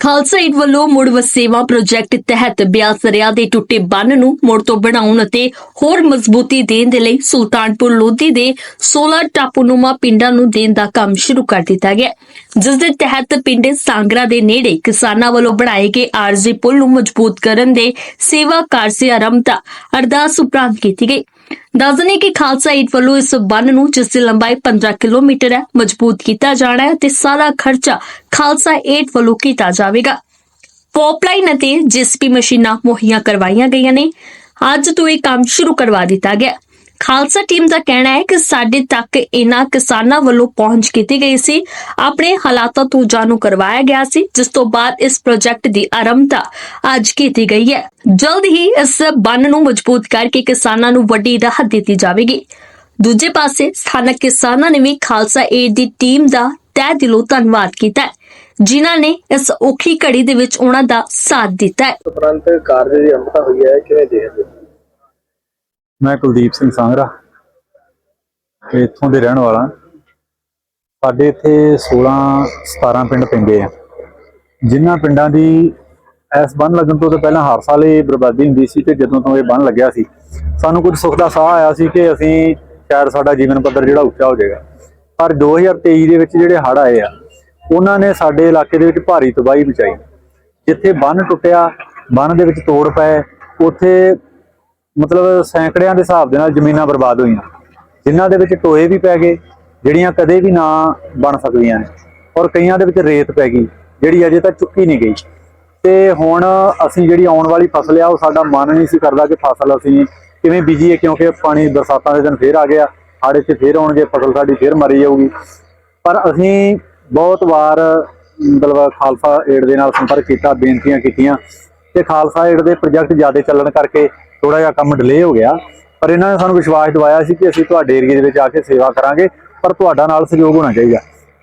Khalsa aid ਵੱਲੋਂ ਮੁੜ ਵਸੇਵਾ project ਤਹਿਤ ਬਿਆਸ ਦਰਿਆ ਦੇ ਟੁੱਟੇ ਬੰਨ ਨੂੰ ਮੁੜ ਤੋਂ ਬਣਾਉਣ ਅਤੇ ਹੋਰ ਮਜ਼ਬੂਤੀ ਦੇਣ ਦੇ ਲਈ ਸੁਲਤਾਨਪੁਰ ਲੋਧੀ ਦੇ 16 ਟਾਪੂਨੁਮਾ ਪਿੰਡਾਂ ਨੂੰ ਦੇਣ ਦਾ ਕੰਮ ਸ਼ੁਰੂ ਕਰ ਦਿੱਤਾ ਗਿਆ। ਹੈ, ਜਿਸ ਦੇ ਤਹਿਤ ਪਿੰਡ ਸਾਂਗਰਾ ਦੇ ਨੇੜੇ ਕਿਸਾਨਾਂ ਵੱਲੋਂ ਬਣਾਏ ਗਏ ਆਰਜ਼ੀ ਪੁਲ ਨੂੰ ਮਜ਼ਬੂਤ ਕਰਨ ਦੇ ਸੇਵਾ ਕਾਰਜ ਆਰੰਭ ਦਾ ਅਰਦਾਸ ਉਪਰੰਤ ਕੀਤੀ ਗਈ। ਦੱਸ ਦੱਸਦੇ ਕਿ ਖਾਲਸਾ ਏਡ ਵੱਲੋਂ ਇਸ ਬੰਨ ਨੂੰ, ਜਿਸ ਦੀ ਲੰਬਾਈ 15 ਕਿਲੋਮੀਟਰ ਹੈ, ਮਜ਼ਬੂਤ ਕੀਤਾ ਜਾਣਾ ਹੈ ਤੇ ਸਾਰਾ ਖਰਚਾ ਖਾਲਸਾ ਏਡ ਵੱਲੋਂ ਕੀਤਾ ਜਾਵੇਗਾ। ਪੋਪਲਾਈਨ ਅਤੇ ਜੀਸੀਪੀ ਮਸ਼ੀਨਾਂ ਮੁਹੱਈਆ ਕਰਵਾਈਆਂ ਗਈਆਂ ਨੇ। ਅੱਜ ਤੋਂ ਇਹ ਕੰਮ ਸ਼ੁਰੂ ਕਰਵਾ ਦਿੱਤਾ ਗਿਆ। ਖਾਲਸਾ ਟੀਮ ਦਾ ਕਹਿਣਾ ਹੈ ਕਿ ਸਾਡੇ ਤੱਕ ਇਹਨਾਂ ਕਿਸਾਨਾਂ ਵੱਲੋਂ ਪਹੁੰਚ ਕੀਤੀ ਗਈ ਸੀ। ਆਪਣੇ ਹਾਲਾਤਾਂ ਤੋਂ ਜਾਣੂ ਕਰਵਾਇਆ ਗਿਆ ਸੀ, ਜਿਸ ਤੋਂ ਬਾਅਦ ਇਸ ਪ੍ਰੋਜੈਕਟ ਦੀ ਆਰੰਭਤਾ ਅੱਜ ਕੀਤੀ ਗਈ ਹੈ। ਜਲਦ ਹੀ ਇਸ ਬੰਨ ਨੂੰ ਮਜ਼ਬੂਤ ਕਰਕੇ ਕਿਸਾਨਾਂ ਨੂੰ ਵੱਡੀ ਰਾਹਤ ਦਿੱਤੀ ਜਾਵੇਗੀ। ਦੂਜੇ ਪਾਸੇ ਸਥਾਨਕ ਕਿਸਾਨਾਂ ਨੇ ਵੀ ਖਾਲਸਾ ਏਡ ਦੀ ਟੀਮ ਦਾ ਤਹਿ ਦਿਲੋਂ ਧੰਨਵਾਦ ਕੀਤਾ ਜਿਨ੍ਹਾਂ ਨੇ ਇਸ ਔਖੀ ਘੜੀ ਦੇ ਵਿੱਚ ਉਹਨਾਂ ਦਾ ਸਾਥ ਦਿੱਤਾ ਹੈ। ਉਪਰੰਤ ਕਾਰਜ ਦੀ ਅੰਮਤਾ ਹੋਈ ਹੈ, ਕਿਵੇਂ ਦੇਖਦੇ ਮੈਂ ਕੁਲਦੀਪ ਸਿੰਘ ਸਾਂਗਰਾ ਤੇ ਇੱਥੋਂ ਦੇ ਰਹਿਣ ਵਾਲਾ। ਸਾਡੇ ਇੱਥੇ 16 17 ਪਿੰਡ ਪੈਂਦੇ ਆ। ਜਿਨ੍ਹਾਂ ਪਿੰਡਾਂ ਦੀ ਇਸ ਬੰਨ ਲੱਗਣ ਤੋਂ ਤਾਂ ਪਹਿਲਾਂ ਹਰ ਸਾਲ ਇਹ ਬਰਬਾਦੀ ਹੁੰਦੀ ਸੀ ਤੇ ਜਦੋਂ ਤੋਂ ਇਹ ਬੰਨ ਲੱਗਿਆ ਸੀ, ਸਾਨੂੰ ਕੁਝ ਸੁੱਖ ਦਾ ਸਾਹ ਆਇਆ ਸੀ ਕਿ ਅਸੀਂ ਸ਼ਾਇਦ ਸਾਡਾ ਜੀਵਨ ਪੱਧਰ ਜਿਹੜਾ ਉੱਚਾ ਹੋ ਜਾਏਗਾ। ਪਰ 2023 ਦੇ ਵਿੱਚ ਜਿਹੜੇ ਹੜ੍ਹ ਆਏ ਆ, ਉਹਨਾਂ ਨੇ ਸਾਡੇ ਇਲਾਕੇ ਦੇ ਵਿੱਚ ਭਾਰੀ ਤਬਾਹੀ ਮਚਾਈ। ਜਿੱਥੇ ਬੰਨ ਟੁੱਟਿਆ, ਬੰਨ ਦੇ ਵਿੱਚ ਤੋੜ ਪਏ, ਉੱਥੇ ਮਤਲਬ ਸੈਂਕੜਿਆਂ ਦੇ ਹਿਸਾਬ ਦੇ ਨਾਲ ਜ਼ਮੀਨਾਂ ਬਰਬਾਦ ਹੋਈਆਂ। ਜਿਨ੍ਹਾਂ ਦੇ ਵਿੱਚ ਟੋਏ ਵੀ ਪੈ ਗਏ, ਜਿਹੜੀਆਂ ਕਦੇ ਵੀ ਨਾ ਬਣ ਸਕਦੀਆਂ ਨੇ। ਔਰ ਕਈਆਂ ਦੇ ਵਿੱਚ ਰੇਤ ਪੈ ਗਈ, ਜਿਹੜੀ ਅਜੇ ਤੱਕ ਚੁੱਕੀ ਨਹੀਂ ਗਈ। ਤੇ ਹੁਣ ਅਸੀਂ ਜਿਹੜੀ ਆਉਣ ਵਾਲੀ ਫਸਲ ਆ, ਉਹ ਸਾਡਾ ਮਨ ਨਹੀਂ ਸੀ ਕਰਦਾ ਕਿ ਫਸਲ ਅਸੀਂ ਕਿਵੇਂ ਬੀਜੀਏ, ਕਿਉਂਕਿ ਪਾਣੀ ਬਰਸਾਤਾਂ ਦੇ ਦਿਨ ਫੇਰ ਆ ਗਿਆ। ਹਾੜੇ 'ਚ ਫੇਰ ਆਉਣਗੇ, ਫਸਲ ਸਾਡੀ ਫੇਰ ਮਰੀ ਜਾਊਗੀ। ਪਰ ਅਸੀਂ ਬਹੁਤ ਵਾਰ ਮਤਲਬ ਖਾਲਸਾ ਏਡ ਦੇ ਨਾਲ ਸੰਪਰਕ ਕੀਤਾ, ਬੇਨਤੀਆਂ ਕੀਤੀਆਂ ਤੇ ਖਾਲਸਾ ਏਡ ਦੇ ਪ੍ਰੋਜੈਕਟ ਜ਼ਿਆਦਾ ਚੱਲਣ ਕਰਕੇ ਥੋੜਾ ਜਿਹਾ ਕੰਮ ਡਿਲੇ ਹੋ ਗਿਆ, ਪਰ ਇਹਨਾਂ ਨੇ ਸਾਨੂੰ ਵਿਸ਼ਵਾਸ ਦਿਵਾਇਆ ਸੀ ਕਿ ਅਸੀਂ ਤੁਹਾਡੇ ਏਰੀਏ ਦੇ ਵਿੱਚ ਆ ਕੇ ਸੇਵਾ ਕਰਾਂਗੇ, ਪਰ ਤੁਹਾਡਾ ਨਾਲ ਸਹਿਯੋਗ ਹੋਣਾ ਚਾਹੀਦਾ।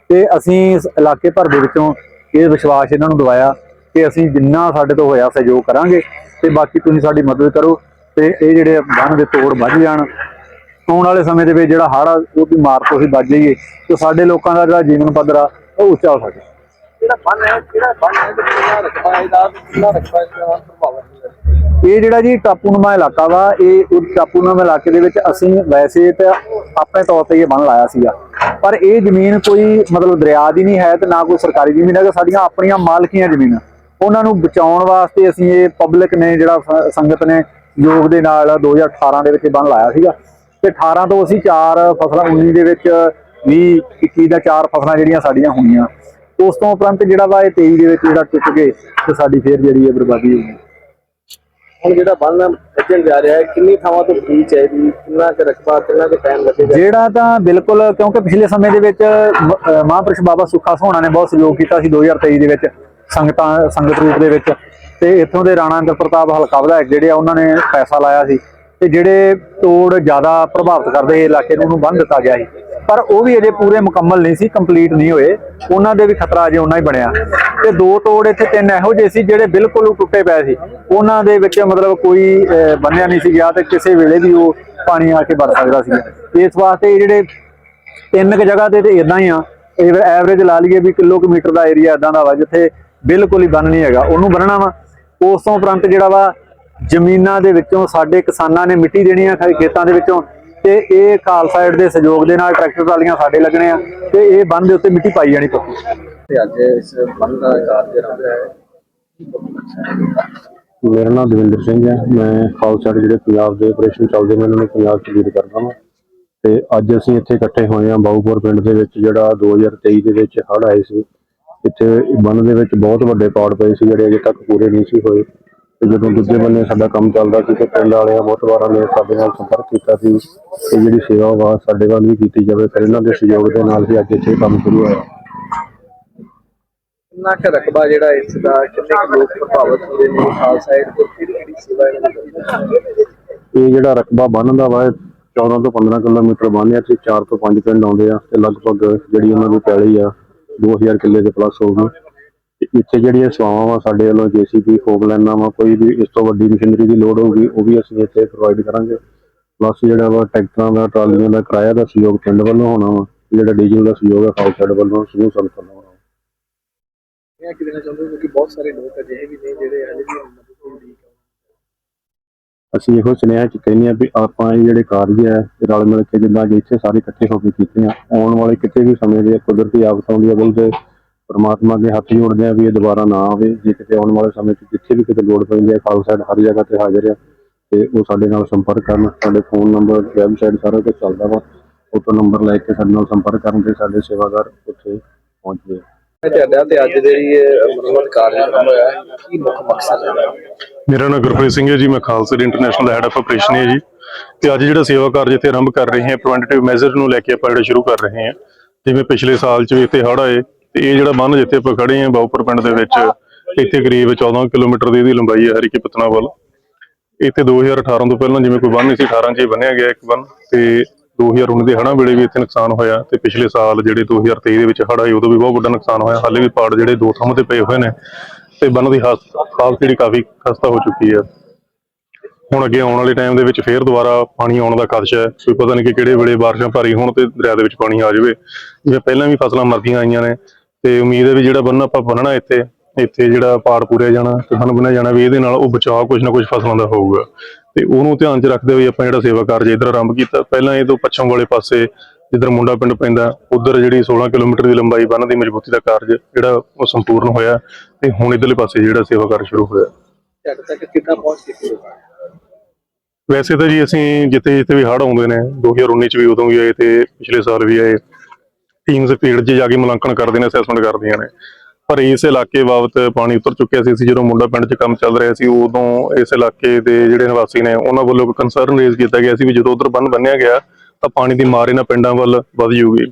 ਤੇ ਅਸੀਂ ਇਸ ਇਲਾਕੇ ਭਰ ਦੇ ਵਿੱਚੋਂ ਇਹ ਵਿਸ਼ਵਾਸ ਇਹਨਾਂ ਨੂੰ ਦਿਵਾਇਆ ਕਿ ਅਸੀਂ ਜਿੰਨਾ ਸਾਡੇ ਤੋਂ ਹੋਇਆ ਸਹਿਯੋਗ ਕਰਾਂਗੇ ਤੇ ਬਾਕੀ ਤੁਸੀਂ ਸਾਡੀ ਮਦਦ ਕਰੋ ਤੇ ਇਹ ਜਿਹੜੇ ਬੰਨ ਦੇ ਤੋੜ ਵੱਜ ਜਾਣ। ਆਉਣ ਵਾਲੇ ਸਮੇਂ ਦੇ ਵਿੱਚ ਜਿਹੜਾ ਹੜ੍ਹ ਆ ਉਹਦੀ ਮਾਰ ਤੋਂ ਅਸੀਂ ਬਚ ਜਾਈਏ, ਤੇ ਸਾਡੇ ਲੋਕਾਂ ਦਾ ਜਿਹੜਾ ਜੀਵਨ ਪੱਧਰ ਆ, ਉਹ ਉੱਚਾ ਹੋ ਸਕੇ। ਜਿਹੜਾ ਬੰਨ ਹੈ, ਜਿਹੜਾ ਬੰਨ ਹੈ ਕਿੰਨਾ ਰਕਬਾ ਇਹਦਾ ਕਿੰਨਾ ਰਕਬਾ ਇਸ ਨਾਲ ਪ੍ਰਭਾਵਿਤ ਇਹ ਜਿਹੜਾ ਜੀ ਟਾਪੂਨੁਮਾ ਇਲਾਕਾ ਵਾ, ਇਹ ਉਹ ਇਲਾਕੇ ਦੇ ਵਿੱਚ ਅਸੀਂ ਵੈਸੇ ਤਾਂ ਆਪਣੇ ਤੌਰ ਤੇ ਇਹ ਬੰਨ ਲਾਇਆ ਸੀਗਾ। ਪਰ ਇਹ ਜ਼ਮੀਨ ਕੋਈ ਮਤਲਬ ਦਰਿਆ ਦੀ ਨਹੀਂ ਹੈ ਤੇ ਨਾ ਕੋਈ ਸਰਕਾਰੀ ਜ਼ਮੀਨ ਹੈ ਕਿ ਸਾਡੀਆਂ ਆਪਣੀਆਂ ਮਾਲਕੀਆਂ ਜ਼ਮੀਨਾਂ। ਉਹਨਾਂ ਨੂੰ ਬਚਾਉਣ ਵਾਸਤੇ ਅਸੀਂ ਇਹ ਪਬਲਿਕ ਨੇ ਜਿਹੜਾ ਸ- ਸੰਗਤ ਨੇ ਯੋਗ ਦੇ ਨਾਲ 2018 ਦੇ ਵਿੱਚ ਇਹ ਲਾਇਆ ਸੀਗਾ। ਤੇ 18 ਤੋਂ ਅਸੀਂ ਚਾਰ ਫਸਲਾਂ 19 ਦੇ ਵਿੱਚ 20 21 ਦਾ ਚਾਰ ਫਸਲਾਂ ਜਿਹੜੀਆਂ ਸਾਡੀਆਂ ਹੋਈਆਂ। ਉਸ ਤੋਂ ਉਪਰੰਤ ਜਿਹੜਾ ਵਾ ਇਹ 23 ਦੇ ਵਿੱਚ ਜਿਹੜਾ ਟੁੱਟ ਗਏ ਤੇ ਸਾਡੀ ਫੇਰ ਜਿਹੜੀ ਹੈ ਬਰਬਾਦੀ ਹੋ ਗਈ। ਹੁਣ ਜਿਹੜਾ ਬੰਨ ਵੱਜਣ ਜਾ ਰਿਹਾ ਹੈ, ਕਿੰਨੀ ਥਾਵਾਂ ਤੋਂ ਬੀਜ ਚਾਹੀਦੀ ਕਿੰਨਾ ਕੁ ਰਕਬਾ, ਕਿੰਨਾ ਕੁ ਟਾਈਮ ਲੱਗੇਗਾ? ਜਿਹੜਾ ਤਾਂ ਬਿਲਕੁਲ, ਕਿਉਂਕਿ ਪਿਛਲੇ ਸਮੇਂ ਦੇ ਵਿੱਚ ਮਹਾਂਪੁਰਸ਼ ਬਾਬਾ ਸੁੱਖਾ ਸੋਹਣਾ ਨੇ ਬਹੁਤ ਸਹਿਯੋਗ ਕੀਤਾ ਸੀ 2023 ਦੇ ਵਿੱਚ, ਸੰਗਤਾਂ, ਸੰਗਤ ਰੂਪ ਦੇ ਵਿੱਚ। ਤੇ ਇੱਥੋਂ ਦੇ ਰਾਣਾ ਇੰਦਰ ਪ੍ਰਤਾਪ ਹਲਕਾ ਵਿਧਾਇਕ ਜਿਹੜੇ ਆ, ਉਹਨਾਂ ਨੇ ਪੈਸਾ ਲਾਇਆ ਸੀ। ਤੇ ਜਿਹੜੇ ਤੋੜ ਜ਼ਿਆਦਾ ਪ੍ਰਭਾਵਿਤ ਕਰਦੇ ਇਲਾਕੇ ਨੂੰ, ਉਹਨੂੰ ਬੰਨ ਦਿੱਤਾ ਗਿਆ ਸੀ। ਪਰ ਉਹ ਵੀ ਅਜੇ ਪੂਰੇ ਮੁਕੰਮਲ ਨਹੀਂ ਸੀ ਕੰਪਲੀਟ ਨਹੀਂ ਹੋਏ। ਉਹਨਾਂ ਦੇ ਵੀ ਖਤਰਾ ਅਜੇ ਉਹਨਾਂ ਹੀ ਬਣਿਆ। ਤੇ ਦੋ ਤੋੜ ਇੱਥੇ ਤਿੰਨ ਇਹੋ ਜਿਹੇ ਸੀ ਜਿਹੜੇ ਬਿਲਕੁਲ ਟੁੱਟੇ ਪਏ ਸੀ। ਉਹਨਾਂ ਦੇ ਵਿੱਚ ਮਤਲਬ ਕੋਈ ਬੰਨਿਆ ਨਹੀਂ ਸੀ ਗਿਆ ਤੇ ਕਿਸੇ ਵੇਲੇ ਵੀ ਉਹ ਪਾਣੀ ਆ ਕੇ ਵੜ ਸਕਦਾ ਸੀ। ਇਸ ਵਾਸਤੇ ਇਹ ਜਿਹੜੇ ਤਿੰਨ ਕੁ ਜਗ੍ਹਾ ਤੇ ਤੇ ਇਦਾਂ ਹੀ ਆ ਐਵਰੇਜ ਲਾ ਲਈਏ ਵੀ ਕਿਲੋਮੀਟਰ ਦਾ ਏਰੀਆ ਇਦਾਂ ਦਾ ਵਾ, ਜਿੱਥੇ ਬਿਲਕੁਲ ਹੀ ਬੰਨ ਨਹੀਂ ਹੈਗਾ। ਉਹਨੂੰ ਬੰਨਣਾ ਵਾ। ਉਸ ਤੋਂ ਉਪਰੰਤ ਜਿਹੜਾ ਵਾ, ਜ਼ਮੀਨਾਂ ਦੇ ਵਿੱਚੋਂ ਸਾਡੇ ਕਿਸਾਨਾਂ ਨੇ ਮਿੱਟੀ ਦੇਣੀ ਆ ਖੇਤਾਂ ਦੇ ਵਿੱਚੋਂ। ਤੇ ਇਹ ਖਾਲਸਾ ਏਡ ਦੇ ਸਹਿਯੋਗ ਦੇ ਨਾਲ ਟਰੈਕਟਰ ਟਰਾਲੀਆਂ ਸਾਡੇ ਲੱਗਣੇ ਆ ਤੇ ਇਹ ਬੰਨ ਦੇ ਉੱਤੇ ਮਿੱਟੀ ਪਾਈ ਜਾਣੀ ਪੱਕੀ। ਤੇ ਅੱਜ ਇਸ ਬੰਨ ਦਾ ਕਾਰਜ ਆਰੰਭ ਹੈ ਮੇਰਾ ਨਾਮ ਦਵਿੰਦਰ ਸਿੰਘ ਹੈ। ਮੈਂ ਖਾਲਸਾ ਏਡ ਜਿਹੜੇ ਪੰਜਾਬ ਦੇ ਆਪਰੇਸ਼ਨ ਚੱਲਦੇ ਨੇ ਉਹਨਾਂ ਨੂੰ ਪੰਜਾਬ ਚ ਲੀਡ ਕਰਦਾ ਹਾਂ ਤੇ ਅੱਜ ਅਸੀਂ ਇੱਥੇ ਇਕੱਠੇ ਹੋਏ ਹਾਂ ਬਾਊਪੁਰ ਪਿੰਡ ਦੇ ਵਿੱਚ ਜਿਹੜਾ 2023 ਦੇ ਵਿੱਚ ਹੜ੍ਹ ਆਏ ਸੀ। ਇੱਥੇ ਬੰਨ ਦੇ ਵਿੱਚ ਬਹੁਤ ਵੱਡੇ ਪਾੜ ਪਏ ਸੀ ਜਿਹੜੇ ਅਜੇ ਤੱਕ ਪੂਰੇ ਨਹੀਂ ਸੀ ਹੋਏ। ਤੇ ਜਦੋਂ ਦੂਜੇ ਬੰਨੇ ਸਾਡਾ ਕੰਮ ਚੱਲਦਾ ਸੀ ਤੇ ਪਿੰਡ ਵਾਲਿਆਂ ਬਹੁਤ ਵਾਰਾਂ ਨੇ ਸਾਡੇ ਨਾਲ ਸੰਪਰਕ ਕੀਤਾ ਸੀ ਕਿ ਜਿਹੜੀ ਸੇਵਾ ਵਾ ਸਾਡੇ ਵੱਲ ਵੀ ਕੀਤੀ ਜਾਵੇ ਫਿਰ ਇਹਨਾਂ ਦੇ ਸਹਿਯੋਗ ਦੇ ਨਾਲ ਹੀ ਅੱਜ ਇੱਥੇ ਕੰਮ ਸ਼ੁਰੂ ਹੋਇਆ। ਕਿੰਨਾ ਕੁ ਰਕਬਾ ਜਿਹੜਾ ਇਸ ਦਾ ਕਿੰਨੇ ਕੁ ਲੋਕ ਪ੍ਰਭਾਵਿਤ ਹੋਏ ਨੇ? ਖਾਲਸਾ ਏਡ ਤੋਂ ਕਿਹੜੀ ਕਿਹੜੀ ਸੇਵਾ ਇਹਨਾਂ ਦੀ ਕਰਦੀ ਹੈ? ਇਹ ਜਿਹੜਾ ਰਕਬਾ ਬੰਨ ਦਾ ਵਾ ਇਹ 14 ਤੋਂ 15 ਕਿਲੋਮੀਟਰ ਬੰਨ ਆ ਤੇ 4 ਤੋਂ 5 ਪਿੰਡ ਆਉਂਦੇ ਆ ਤੇ ਲਗਭਗ ਜਿਹੜੀ ਉਹਨਾਂ ਦੀ ਪੈਲੀ ਆ 2000 ਕਿੱਲੇ ਦੇ ਪਲੱਸ ਹੋਊਗੀ। ਤੇ ਇੱਥੇ ਜਿਹੜੀਆਂ ਸੇਵਾਵਾਂ ਵਾ ਸਾਡੇ ਵੱਲੋਂ ਜੀਸੀਬੀ ਫੋਕ ਲੈਣਾ ਵਾ ਕੋਈ ਵੀ ਇਸ ਤੋਂ ਵੱਡੀ ਮਸ਼ੀਨਰੀ ਦੀ ਲੋੜ ਹੋਊਗੀ ਉਹ ਵੀ ਅਸੀਂ ਇੱਥੇ ਪ੍ਰੋਵਾਈਡ ਕਰਾਂਗੇ। ਪਲੱਸ ਜਿਹੜਾ ਵਾ ਟਰੈਕਟਰਾਂ ਦਾ ਟਰਾਲੀਆਂ ਦਾ ਕਿਰਾਇਆ ਦਾ ਸਹਿਯੋਗ ਪਿੰਡ ਵੱਲੋਂ ਹੋਣਾ ਵਾ ਜਿਹੜਾ ਡੀਜ਼ਲ ਦਾ ਸਹਿਯੋਗ ਹੈ ਏਡ ਵੱਲੋਂ ਸਮੂਹ ਸੰਗਤ ਵੱਲੋਂ ਹੋਣਾ ਇਹ ਕਿ ਦੇਣਾ ਚਾਹੁੰਦੇ ਕਿਉਂਕਿ ਬਹੁਤ ਸਾਰੇ ਲੋਕ ਅਜਿਹੇ ਵੀ ਨੇ ਜਿਹੜੇ ਹਲੇ ਵੀ ਮਦਦ ਦੀ ਉਡੀਕ ਅਸੀਂ ਇਹੋ ਸੁਨੇਹਾ ਚ ਕਹਿੰਦੇ ਆ ਵੀ ਆਪਾਂ ਇਹ ਜਿਹੜੇ ਕਾਰਜ ਹੈ ਰਲ ਮਿਲ ਕੇ ਜਿੱਦਾਂ ਇੱਥੇ ਸਾਰੇ ਇਕੱਠੇ ਹੋ ਕੇ ਕੀਤੇ ਆ ਆਉਣ ਵਾਲੇ ਕਿਤੇ ਵੀ ਸਮੇਂ ਦੇ ਕੁਦਰਤੀ ਆਫਤ ਆਉਂਦੀ ਹੈ ਬਲਕਿ ਪਰਮਾਤਮਾ ਅੱਗੇ ਹੱਥ ਜੋੜਦੇ ਆ ਵੀ ਇਹ ਦੁਬਾਰਾ ਨਾ ਆਵੇ। ਜੇ ਕਿਤੇ ਆਉਣ ਵਾਲੇ ਸਮੇਂ 'ਚ ਜਿੱਥੇ ਵੀ ਕਿਤੇ ਲੋੜ ਪੈਂਦੀ ਹੈ ਖਾਲਸਾ ਹਰ ਜਗ੍ਹਾ ਤੇ ਹਾਜ਼ਰ ਆ ਤੇ ਉਹ ਸਾਡੇ ਨਾਲ ਸੰਪਰਕ ਕਰਨ। ਸਾਡੇ ਫੋਨ ਨੰਬਰ ਵੈਬਸਾਈਟ ਸਾਰਾ ਕੁਝ ਚੱਲਦਾ ਵਾ। ਉਹ ਤੋਂ ਨੰਬਰ ਲੈ ਕੇ ਸਾਡੇ ਨਾਲ ਸੰਪਰਕ ਕਰਨ ਤੇ ਸਾਡੇ ਸੇਵਾਦਾਰ ਉੱਥੇ ਪਹੁੰਚਦੇ ਆ ਤੁਹਾਡਾ ਤੇ ਅੱਜ ਜਿਹੜੀ ਇਹ ਮੁਰੰਮਤ ਕਾਰਜ ਆਰੰਭ ਹੋਇਆ। ਹੈ, ਕੀ ਮੁੱਖ ਮਕਸਦ ਹੈ? ਮੇਰਾ ਨਾਮ ਗੁਰਪ੍ਰੀਤ ਸਿੰਘ ਹੈ ਜੀ। ਮੈਂ ਖਾਲਸਾ ਇੰਟਰਨੈਸ਼ਨਲ ਦਾ ਹੈਡ ਆਫ ਆਪਰੇਸ਼ਨ ਹੈ ਜੀ। ਤੇ ਅੱਜ ਜਿਹੜਾ ਸੇਵਾ ਕਾਰਜ ਇੱਥੇ ਆਰੰਭ ਕਰ ਰਹੇ ਹਾਂ ਪ੍ਰੀਵੈਂਟਿਵ ਮੈਜ਼ਰ ਨੂੰ ਲੈ ਕੇ ਆਪਾਂ ਜਿਹੜਾ ਸ਼ੁਰੂ ਕਰ ਰਹੇ ਹਾਂ। ਜਿਵੇਂ ਪਿਛਲੇ ਸਾਲ 'ਚ ਵੀ ਇੱਥੇ ਹੜ੍ਹ ਆਏ ਤੇ ਇਹ ਜਿਹੜਾ ਬੰਨ ਜਿੱਥੇ ਆਪਾਂ ਖੜੇ ਹਾਂ ਬਾਉਪੁਰ ਪਿੰਡ ਦੇ ਵਿੱਚ, ਇੱਥੇ ਕਰੀਬ 14 ਕਿਲੋਮੀਟਰ ਦੀ ਇਹਦੀ ਲੰਬਾਈ ਹੈ ਹਰੀਕੇ ਪਤਨਾ ਵੱਲ। ਇੱਥੇ 2018 ਤੋਂ ਪਹਿਲਾਂ ਜਿਵੇਂ ਕੋਈ ਬੰਨ ਨਹੀਂ ਸੀ 18 'ਚ ਹੀ ਬੰਨਿਆ ਗਿਆ ਇੱਕ ਬੰਨ ਤੇ 2019 ਦੇ ਹੜ੍ਹਾਂ ਵੇਲੇ ਵੀ ਇੱਥੇ ਨੁਕਸਾਨ ਹੋਇਆ ਤੇ ਪਿਛਲੇ ਸਾਲ ਜਿਹੜੇ 2023 ਦੇ ਵਿੱਚ ਹੜ੍ਹ ਆਏ, ਉਦੋਂ ਵੀ ਬਹੁਤ ਵੱਡਾ ਨੁਕਸਾਨ ਹੋਇਆ। ਹਾਲੇ ਵੀ ਪਾੜ ਜਿਹੜੇ ਦੋ ਥਾਵਾਂ ਤੇ ਪਏ ਹੋਏ ਨੇ ਤੇ ਬੰਨ ਦੀ ਹਾਸ- ਹਾਲਤ ਜਿਹੜੀ ਕਾਫੀ ਖਸਤਾ ਹੋ ਚੁੱਕੀ ਹੈ। ਹੁਣ ਅੱਗੇ ਆਉਣ ਵਾਲੇ ਟਾਈਮ ਦੇ ਵਿੱਚ ਫੇਰ ਦੁਬਾਰਾ ਪਾਣੀ ਆਉਣ ਦਾ ਖਦਸ਼ਾ ਹੈ। ਕੋਈ ਪਤਾ ਨਹੀਂ ਕਿ ਕਿਹੜੇ ਵੇਲੇ ਬਾਰਿਸ਼ਾਂ ਭਾਰੀ ਹੋਣ ਤੇ ਦਰਿਆ ਦੇ ਵਿੱਚ ਪਾਣੀ ਆ ਜਾਵੇ। ਜਿਵੇਂ ਪਹਿਲਾਂ ਵੀ ਫਸਲਾਂ ਮਰਦੀਆਂ ਆਈਆਂ ਨੇ ਤੇ ਉਮੀਦ ਹੈ ਵੀ ਜਿਹੜਾ ਬੰਨ ਆਪਾਂ ਬੰਨਣਾ ਇੱਥੇ ਇੱਥੇ ਜਿਹੜਾ ਪਾੜ ਪੂਰਿਆ ਜਾਣਾ ਤੇ ਬੰਨ ਬੰਨਿਆ ਜਾਣਾ ਵੀ ਇਹਦੇ ਨਾਲ ਉਹ ਬਚਾਅ ਕੁਝ ਨਾ ਕੁਝ ਫਸਲਾਂ ਦਾ ਹੋਊਗਾ। ਤੇ ਉਹਨੂੰ ਧਿਆਨ 'ਚ ਰੱਖਦੇ ਹੋਏ ਆਪਾਂ ਜਿਹੜਾ ਸੇਵਾ ਕਾਰਜ ਇੱਧਰ ਆਰੰਭ ਕੀਤਾ। ਪਹਿਲਾਂ ਇਹ ਤੋਂ ਪੱਛਮ ਵਾਲੇ ਪਾਸੇ ਜਿੱਧਰ ਮੁੰਡਾ ਪਿੰਡ ਪੈਂਦਾ ਉਧਰ ਜਿਹੜੀ 16 ਕਿਲੋਮੀਟਰ ਦੀ ਲੰਬਾਈ ਬੰਨ ਦੀ ਮਜ਼ਬੂਤੀ ਦਾ ਕਾਰਜ ਜਿਹੜਾ ਉਹ ਸੰਪੂਰਨ ਹੋਇਆ ਤੇ ਹੁਣ ਇਧਰਲੇ ਪਾਸੇ ਜਿਹੜਾ ਸੇਵਾ ਕਾਰਜ ਸ਼ੁਰੂ ਹੋਇਆ। ਤੁਹਾਡੇ ਤੱਕ ਕਿੱਦਾਂ ਪਹੁੰਚ ਕੀਤੀ ਹੈ ਵੈਸੇ ਤਾਂ ਜੀ ਅਸੀਂ ਜਿੱਥੇ ਜਿੱਥੇ ਵੀ ਹੜ੍ਹ ਆਉਂਦੇ ਨੇ 2019 ਚ ਵੀ ਉਦੋਂ ਵੀ ਆਏ ਤੇ ਪਿਛਲੇ ਸਾਲ ਵੀ ਆਏ। ਟੀਮਸ ਫੀਲਡ 'ਚ ਜਾ ਕੇ ਮੁਲਾਂਕਣ ਕਰਦੇ ਨੇ ਅਸੈਸਮੈਂਟ ਕਰਦੀਆਂ ਨੇ। ਪਰ ਇਸ ਇਲਾਕੇ ਬਾਬਤ ਪਾਣੀ ਉਤਰ ਚੁੱਕਿਆ ਸੀ, ਅਸੀਂ ਜਦੋਂ ਮੁੰਡਾ ਪਿੰਡ 'ਚ ਕੰਮ ਚੱਲ ਰਿਹਾ ਸੀ, ਉਦੋਂ ਇਸ ਇਲਾਕੇ ਦੇ ਜਿਹੜੇ ਨਿਵਾਸੀ ਨੇ, ਉਹਨਾਂ ਵੱਲੋਂ ਇੱਕ ਕੰਸਰਨ ਰੇਜ਼ ਕੀਤਾ ਗਿਆ ਸੀ ਵੀ ਜਦੋਂ ਉਧਰ ਬੰਨ ਬੰਨਿਆ ਗਿਆ, ਤਾਂ ਪਾਣੀ ਦੀ ਮਾਰ ਇਹਨਾਂ ਪਿੰਡਾਂ ਵੱਲ ਵੱਧ ਜੂਗੀ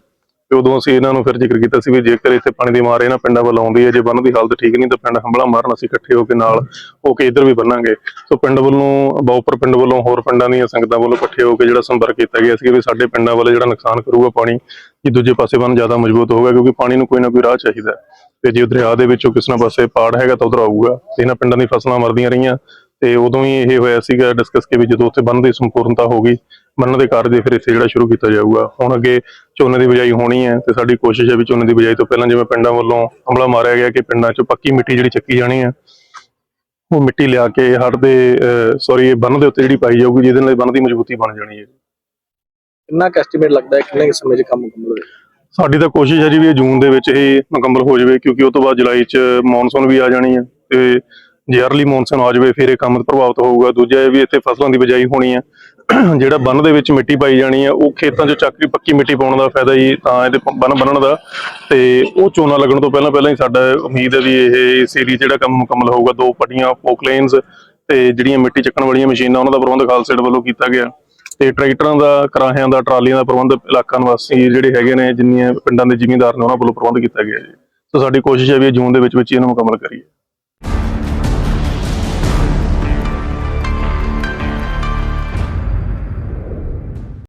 ਤੇ ਉਦੋਂ ਅਸੀਂ ਇਹਨਾਂ ਨੂੰ ਫਿਰ ਜ਼ਿਕਰ ਕੀਤਾ ਸੀ ਵੀ ਜੇਕਰ ਇੱਥੇ ਪਾਣੀ ਦੀ ਮਾਰ ਇਹਨਾਂ ਪਿੰਡਾਂ ਵੱਲ ਆਉਂਦੀ ਹੈ, ਜੇ ਬੰਨ ਦੀ ਹਾਲਤ ਠੀਕ ਨਹੀਂ ਤਾਂ ਪਿੰਡ ਹੰਬਲਾ ਮਾਰਨ ਅਸੀਂ ਇਕੱਠੇ ਹੋ ਕੇ ਨਾਲ ਹੋ ਕੇ ਇੱਧਰ ਵੀ ਬੰਨਾਂਗੇ। ਸੋ ਪਿੰਡ ਵੱਲੋਂ, ਬਾਉਪਰ ਪਿੰਡ ਵੱਲੋਂ, ਹੋਰ ਪਿੰਡਾਂ ਦੀਆਂ ਸੰਗਤਾਂ ਵੱਲੋਂ ਇਕੱਠੇ ਹੋ ਕੇ ਜਿਹੜਾ ਸੰਪਰਕ ਕੀਤਾ ਗਿਆ ਸੀ ਵੀ ਸਾਡੇ ਪਿੰਡਾਂ ਵੱਲ ਜਿਹੜਾ ਨੁਕਸਾਨ ਕਰੂਗਾ ਪਾਣੀ ਕਿ ਦੂਜੇ ਪਾਸੇ ਬੰਨ ਜ਼ਿਆਦਾ ਮਜ਼ਬੂਤ ਹੋਊਗਾ ਕਿਉਂਕਿ ਪਾਣੀ ਨੂੰ ਕੋਈ ਨਾ ਕੋਈ ਰਾਹ ਚਾਹੀਦਾ ਤੇ ਜੇ ਦਰਿਆ ਦੇ ਵਿੱਚੋਂ ਕਿਸੇ ਨਾ ਪਾਸੇ ਪਾੜ ਹੈਗਾ ਤਾਂ ਉਧਰ ਆਊਗਾ। ਤੇ ਇਹਨਾਂ ਪਿੰਡਾਂ ਦੀ ਫਸਲਾਂ ਮਰਦੀਆਂ ਰਹੀਆਂ। ਤੇ ਉਦੋਂ ਹੀ ਇਹ ਹੋਇਆ ਸੀਗਾ ਡਿਸਕਸ ਕੇ ਵੀ ਜਦੋਂ ਉੱਥੇ ਬੰਨ ਦੀ ਸੰਪੂਰਨਤਾ ਹੋ ਗਈ ਬੰਨ ਦੇ ਕਾਰਜ ਫਿਰ ਇੱਥੇ ਜਿਹੜਾ ਸ਼ੁਰੂ ਕੀਤਾ ਜਾਊਗਾ। ਹੁਣ ਅੱਗੇ ਝੋਨੇ ਦੀ ਬਿਜਾਈ ਹੋਣੀ ਹੈ ਤੇ ਸਾਡੀ ਕੋਸ਼ਿਸ਼ ਹੈ ਵੀ ਝੋਨੇ ਦੀ ਬਿਜਾਈ ਤੋਂ ਪਹਿਲਾਂ ਜਿਵੇਂ ਪਿੰਡਾਂ ਵੱਲੋਂ ਹਮਲਾ ਮਾਰਿਆ ਗਿਆ ਕਿ ਪਿੰਡਾਂ 'ਚ ਪੱਕੀ ਮਿੱਟੀ ਜਿਹੜੀ ਚੱਕੀ ਜਾਣੀ ਹੈ ਉਹ ਮਿੱਟੀ ਲਿਆ ਕੇ ਹੜ ਦੇ ਸੌਰੀ ਬੰਨ ਦੇ ਉੱਤੇ ਜਿਹੜੀ ਪਾਈ ਜਾਊਗੀ ਜਿਹਦੇ ਨਾਲ ਬੰਨ ਦੀ ਮਜ਼ਬੂਤੀ ਬਣ ਜਾਣੀ ਹੈ। ਕਿੰਨਾ ਐਸਟੀਮੇਟ ਲੱਗਦਾ ਹੈ? ਕਿੰਨੇ ਸਮੇਂ 'ਚ ਕੰਮ ਮੁਕੰਮਲ ਹੋਵੇਗਾ ਸਾਡੀ ਤਾਂ ਕੋਸ਼ਿਸ਼ ਹੈ ਜੀ ਵੀ ਇਹ ਜੂਨ ਦੇ ਵਿੱਚ ਇਹ ਮੁਕੰਮਲ ਹੋ ਜਾਵੇ ਕਿਉਂਕਿ ਉਹ ਤੋਂ ਬਾਅਦ ਜੁਲਾਈ 'ਚ ਮੌਨਸੂਨ ਵੀ ਆ ਜਾਣੀ ਹੈ ਤੇ ਜੇ ਅਰਲੀ ਮੌਨਸੂਨ ਆ ਜਾਵੇ ਫਿਰ ਇਹ ਕੰਮ ਪ੍ਰਭਾਵਿਤ ਹੋਊਗਾ। ਦੂਜਾ ਇਹ ਵੀ ਇੱਥੇ ਫਸਲਾਂ ਦੀ ਬਿਜਾਈ ਹੋਣੀ ਹੈ ਜਿਹੜਾ ਬੰਨ ਦੇ ਵਿੱਚ ਮਿੱਟੀ ਪਾਈ ਜਾਣੀ ਹੈ, ਉਹ ਖੇਤਾਂ 'ਚ ਚੱਕ ਕੇ ਪੱਕੀ ਮਿੱਟੀ ਪਾਉਣ ਦਾ ਫਾਇਦਾ ਹੀ ਤਾਂ ਇਹਦੇ ਬੰਨ ਬੰਨਣ ਦਾ। ਤੇ ਉਹ ਝੋਨਾ ਲੱਗਣ ਤੋਂ ਪਹਿਲਾਂ ਪਹਿਲਾਂ ਹੀ ਸਾਡਾ ਉਮੀਦ ਹੈ ਵੀ ਇਹ ਇਸ ਜਿਹੜਾ ਕੰਮ ਮੁਕੰਮਲ ਹੋਊਗਾ, ਦੋ ਪੱਟੀਆਂ ਪੋਕਲੇਨਸ ਤੇ ਜਿਹੜੀਆਂ ਮਿੱਟੀ ਚੱਕਣ ਵਾਲੀਆਂ ਮਸ਼ੀਨਾਂ, ਉਹਨਾਂ ਦਾ ਪ੍ਰਬੰਧ ਖਾਲਸੇਡ ਵੱਲੋਂ ਕੀਤਾ ਗਿਆ। ਤੇ ਟਰੈਕਟਰਾਂ ਦਾ, ਕਰਾਹਿਆਂ ਦਾ, ਟਰਾਲੀਆਂ ਦਾ ਪ੍ਰਬੰਧ ਇਲਾਕਾ ਨਿਵਾਸੀ ਜਿਹੜੇ ਹੈਗੇ ਨੇ, ਜਿੰਨੀਆਂ ਪਿੰਡਾਂ ਦੇ ਜ਼ਿਮੀਂਦਾਰ ਨੇ, ਉਹਨਾਂ ਵੱਲੋਂ ਪ੍ਰਬੰਧ ਕੀਤਾ ਗਿਆ ਜੀ। ਸੋ ਸਾਡੀ ਕੋਸ਼ਿਸ਼ ਹੈ ਵੀ ਇਹ ਜੂਨ ਦੇ ਵਿੱਚ ਵਿੱਚ ਹੀ ਇਹਨੂੰ ਮੁਕੰਮਲ ਕਰੀਏ।